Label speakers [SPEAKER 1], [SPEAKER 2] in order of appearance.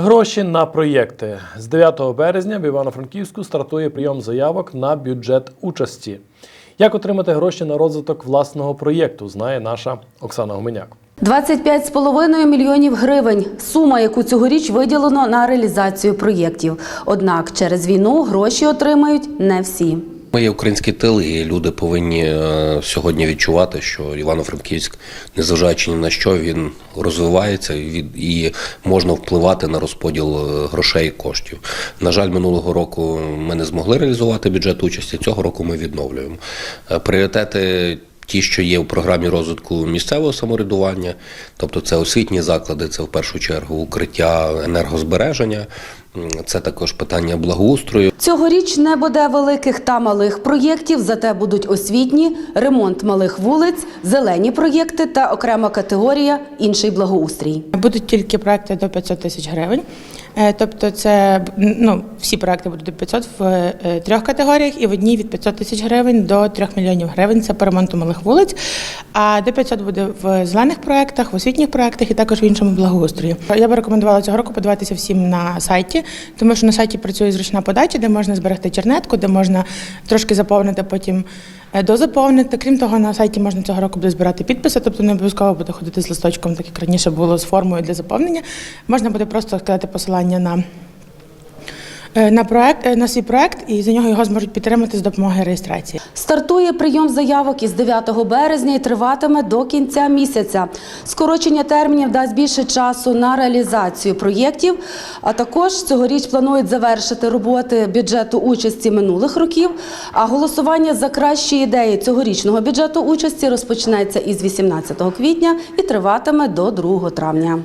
[SPEAKER 1] Гроші на проєкти з 9 березня в Івано-Франківську стартує прийом заявок на бюджет участі. Як отримати гроші на розвиток власного проєкту, знає наша Оксана Гуменяк.
[SPEAKER 2] 25,5 мільйонів гривень сума, яку цьогоріч виділено на реалізацію проєктів. Однак через війну гроші отримають не всі.
[SPEAKER 3] Ми є український тил, і люди повинні е, сьогодні відчувати, що Івано-Франківськ, незважаючи ні на що, він розвивається від- і можна впливати на розподіл е, грошей і коштів. На жаль, минулого року ми не змогли реалізувати бюджет участі. Цього року ми відновлюємо Е, пріоритети. Ті, що є в програмі розвитку місцевого самоврядування, тобто це освітні заклади, це в першу чергу укриття енергозбереження, це також питання благоустрою.
[SPEAKER 2] Цьогоріч не буде великих та малих проєктів, зате будуть освітні, ремонт малих вулиць, зелені проєкти та окрема категорія інший благоустрій.
[SPEAKER 4] Будуть тільки проекти до 500 тисяч гривень. Е, Тобто, це ну, всі проекти будуть до 500 в е, трьох категоріях, і в одній від 500 тисяч гривень до 3 мільйонів гривень це по ремонту малих вулиць. А до 500 буде в зелених проектах, в освітніх проектах і також в іншому благоустрої. Я би рекомендувала цього року подаватися всім на сайті, тому що на сайті працює зручна подача, де можна зберегти чернетку, де можна трошки заповнити потім. Е, Дозаповнити. Крім того, на сайті можна цього року буде збирати підписи, тобто не обов'язково буде ходити з листочком, так як раніше було з формою для заповнення. Можна буде просто сказати посилання на, на, проект, е, на свій проект, і за нього його зможуть підтримати з допомогою реєстрації.
[SPEAKER 2] Стартує прийом заявок із 9 березня і триватиме до кінця місяця. Скорочення термінів дасть більше часу на реалізацію проєктів. А також цьогоріч планують завершити роботи бюджету участі минулих років. А голосування за кращі ідеї цьогорічного бюджету участі розпочнеться із 18 квітня і триватиме до 2 травня.